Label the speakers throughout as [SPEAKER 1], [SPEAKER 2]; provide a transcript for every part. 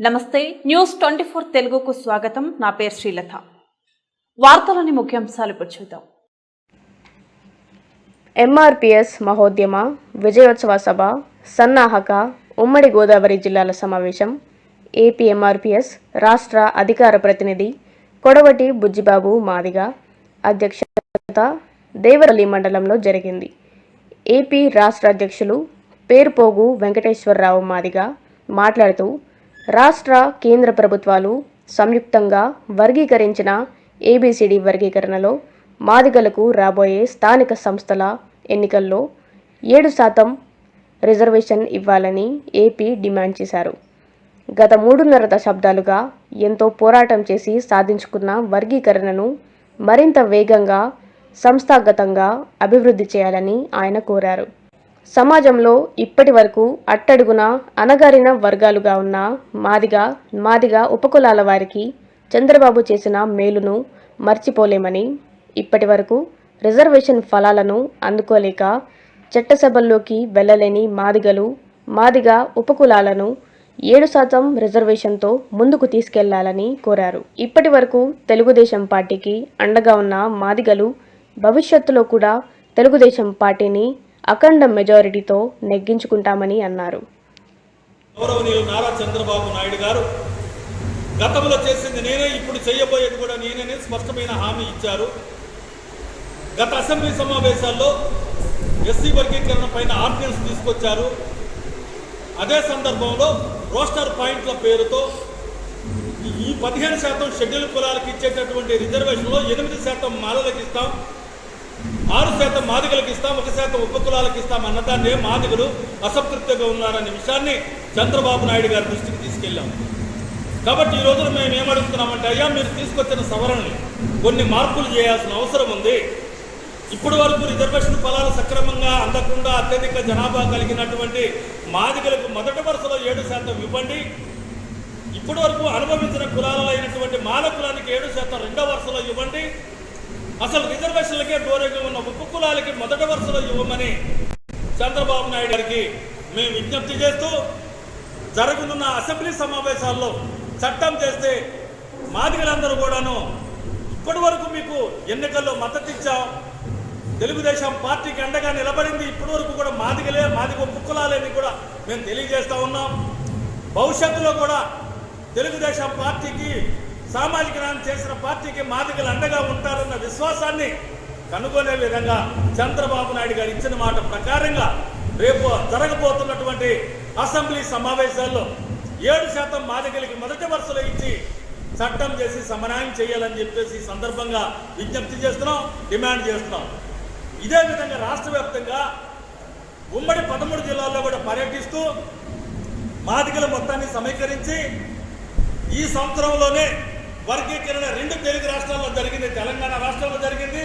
[SPEAKER 1] నమస్తే news twenty four తెలుగుకు స్వాగతం. నా పేరు శ్రీలత. వార్తలోని ముఖ్యాంశాలు ఇప్పుడు చూద్దాం.
[SPEAKER 2] ఎంఆర్పిఎస్ మహోద్యమ విజయోత్సవ సభ సన్నాహక ఉమ్మడి గోదావరి జిల్లాల సమావేశం. ఏపీ ఎంఆర్పిఎస్ రాష్ట్ర అధికార ప్రతినిధి కొడవటి బుజ్జిబాబు మాదిగ అధ్యక్షత దేవరల్లి మండలంలో జరిగింది. ఏపీ రాష్ట్ర అధ్యక్షులు పేరుపోగు వెంకటేశ్వరరావు మాదిగ మాట్లాడుతూ రాష్ట్ర కేంద్ర ప్రభుత్వాలు సంయుక్తంగా వర్గీకరించిన ఏబిసిడి వర్గీకరణలో మాదిగలకు రాబోయే స్థానిక సంస్థల ఎన్నికల్లో ఏడు శాతం రిజర్వేషన్ ఇవ్వాలని ఏపీ డిమాండ్ చేశారు. గత మూడున్నర దశాబ్దాలుగా ఎంతో పోరాటం చేసి సాధించుకున్న వర్గీకరణను మరింత వేగంగా సంస్థాగతంగా అభివృద్ధి చేయాలని ఆయన కోరారు. సమాజంలో ఇప్పటి వరకు అట్టడుగున అణగారిన వర్గాలుగా ఉన్న మాదిగ మాదిగ ఉపకులాల వారికి చంద్రబాబు చేసిన మేలును మర్చిపోలేమని ఇప్పటి వరకు రిజర్వేషన్ ఫలాలను అందుకోలేక చట్టసభల్లోకి వెళ్ళలేని మాదిగలు మాదిగ ఉపకులాలను ఏడు శాతం రిజర్వేషన్తో ముందుకు తీసుకెళ్ళాలని కోరారు. ఇప్పటి వరకు తెలుగుదేశం పార్టీకి అండగా ఉన్న మాదిగలు భవిష్యత్తులో కూడా తెలుగుదేశం పార్టీని అఖండ మెజారిటీతో నెగ్గించుకుంటామని అన్నారు.
[SPEAKER 3] గౌరవనీయులు నారా చంద్రబాబు నాయుడు గారు గతంలో చేసింది నేనే ఇప్పుడు చేయబోయేది కూడా నేనే స్పష్టమైన హామీ ఇచ్చారు. గత అసెంబ్లీ సమావేశాల్లో ఎస్సీ వర్గీకరణ పైన ఆర్డినెన్స్ తీసుకొచ్చారు. అదే సందర్భంలో రోస్టర్ పాయింట్ల పేరుతో ఈ- ఈ పదిహేను శాతం షెడ్యూల్ కులాలకు ఇచ్చేటటువంటి రిజర్వేషన్లో ఎనిమిది శాతం మాలలకు ఇస్తాం ఆరు శాతం మాదిగలకు ఇస్తాం ఒక శాతం ఉపకులాలకు ఇస్తాం అన్నదాన్నే మాదిగలు అసంతృప్తిగా ఉన్నారనే విషయాన్ని చంద్రబాబు నాయుడు గారి దృష్టికి తీసుకెళ్ళాం. కాబట్టి ఈ రోజున మేము ఏమడుగుతున్నామంటే అయ్యా మీరు తీసుకొచ్చిన సవరణలు కొన్ని మార్పులు చేయాల్సిన అవసరం ఉంది. ఇప్పటి వరకు రిజర్వేషన్ ఫలాలు సక్రమంగా అందకుండా అత్యధిక జనాభా కలిగినటువంటి మాదిగలకు మొదటి వరుసలో ఏడు శాతం ఇవ్వండి. ఇప్పటి వరకు అనుభవించిన కులాలలో అయినటువంటి మాల కులానికి ఏడు శాతం రెండో వరుసలో ఇవ్వండి. అసలు రిజర్వేషన్లకే దూరంగా ఉన్న ఉప కులాలకి మొదటి వరుసలో ఇవ్వమని చంద్రబాబు నాయుడు గారికి మేము విజ్ఞప్తి చేస్తూ జరగనున్న అసెంబ్లీ సమావేశాల్లో చట్టం చేస్తే మాదిగలందరూ కూడాను ఇప్పటి వరకు మీకు ఎన్నికల్లో మద్దతు ఇచ్చాం. తెలుగుదేశం పార్టీకి అండగా నిలబడింది. ఇప్పటి వరకు కూడా మాదిగలే మాదిగ కులాలని కూడా మేము తెలియజేస్తూ ఉన్నాం. భవిష్యత్తులో కూడా తెలుగుదేశం పార్టీకి సామాజిక న్యాయం చేసిన పార్టీకి మాదిగలు అండగా ఉంటారన్న విశ్వాసాన్ని కనుగొనే విధంగా చంద్రబాబు నాయుడు గారు ఇచ్చిన మాట ప్రకారంగా రేపు జరగబోతున్నటువంటి అసెంబ్లీ సమావేశాల్లో ఏడు శాతం మాదిగలకి మొదటి వరుసలో ఇచ్చి చట్టం చేసి సమన్యాయం చేయాలని చెప్పేసి సందర్భంగా విజ్ఞప్తి చేస్తున్నాం డిమాండ్ చేస్తున్నాం. ఇదే విధంగా రాష్ట్ర వ్యాప్తంగా ఉమ్మడి పదమూడు జిల్లాల్లో కూడా పర్యటిస్తూ మాదిగల మొత్తాన్ని సమీకరించి ఈ సంవత్సరంలోనే వర్గీకరణ రెండు తెలుగు రాష్ట్రాల్లో జరిగింది. తెలంగాణ రాష్ట్రంలో జరిగింది.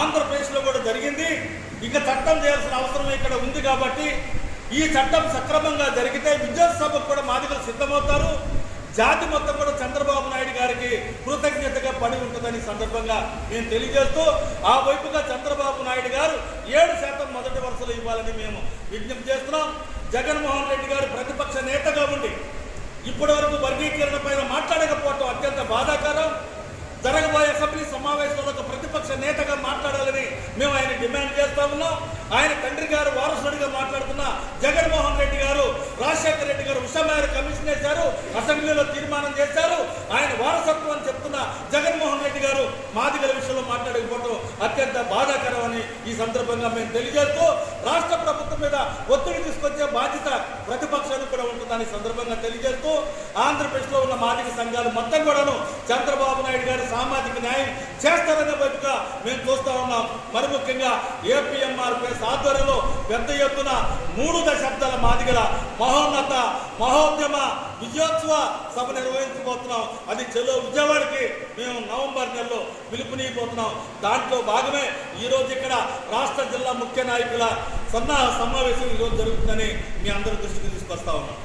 [SPEAKER 3] ఆంధ్రప్రదేశ్లో కూడా జరిగింది. ఇక చట్టం చేయాల్సిన అవసరం ఇక్కడ ఉంది కాబట్టి ఈ చట్టం సక్రమంగా జరిగితే విద్యాసభకు కూడా మాదిగలు సిద్ధమవుతారు. జాతి మొత్తం కూడా చంద్రబాబు నాయుడు గారికి కృతజ్ఞతగా పడి ఉంటుందని సందర్భంగా నేను తెలియజేస్తూ ఆ వైపుగా చంద్రబాబు నాయుడు గారు ఏడు శాతం మొదటి వరుసలు ఇవ్వాలని మేము విజ్ఞప్తి చేస్తున్నాం. జగన్మోహన్ రెడ్డి గారు ప్రతిపక్ష నేతగా ఉండి ఇప్పటి వరకు వర్గీకరణ పైన మాట్లాడకపోవటం అత్యంత బాధాకరం. జరగబోయే అసెంబ్లీ సమావేశంలో ఒక ప్రతిపక్ష నేతగా మాట్లాడాలని మేము ఆయన డిమాండ్ చేస్తా ఉన్నాం. ఆయన తండ్రి గారు వారసుడిగా మాట్లాడుతున్న జగన్మోహన్ రెడ్డి గారు రాజశేఖర రెడ్డి గారు ఉషమేర కమిషన్ వేశారు అసెంబ్లీలో తీర్మానం చేశారు. ఆయన వారసత్వం అని చెప్తున్న జగన్మోహన్ రెడ్డి గారు మాదిగల విషయంలో మాట్లాడకపోవడం అత్యంత బాధాకరం అని ఈ సందర్భంగా మేము తెలియజేస్తూ రాష్ట్ర ప్రభుత్వం మీద ఒత్తిడి తీసుకొచ్చే బాధ్యత ప్రతిపక్ష దాని సందర్భంగా తెలియజేస్తూ ఆంధ్రప్రదేశ్లో ఉన్న మాదిక సంఘాలు మొత్తం కూడాను చంద్రబాబు నాయుడు గారి సామాజిక న్యాయం చేస్తారనే వైపుగా మేము చూస్తా ఉన్నాం. మరి ముఖ్యంగా ఏపీఎంఆర్పిఎస్ ఆధ్వర్యంలో పెద్ద ఎత్తున మూడు దశాబ్దాల మాదిగల మహోన్నత మహోద్యమ విజయోత్సవ సభ నిర్వహించబోతున్నాం. అది చెలో విజయవాడకి మేము నవంబర్ నెలలో పిలుపునియబోతున్నాం. దాంట్లో భాగమే ఈరోజు ఇక్కడ రాష్ట్ర జిల్లా ముఖ్య నాయకుల సన్నాహ సమావేశం ఈరోజు జరుగుతుందని మీ అందరి దృష్టికి తీసుకొస్తా ఉన్నాం.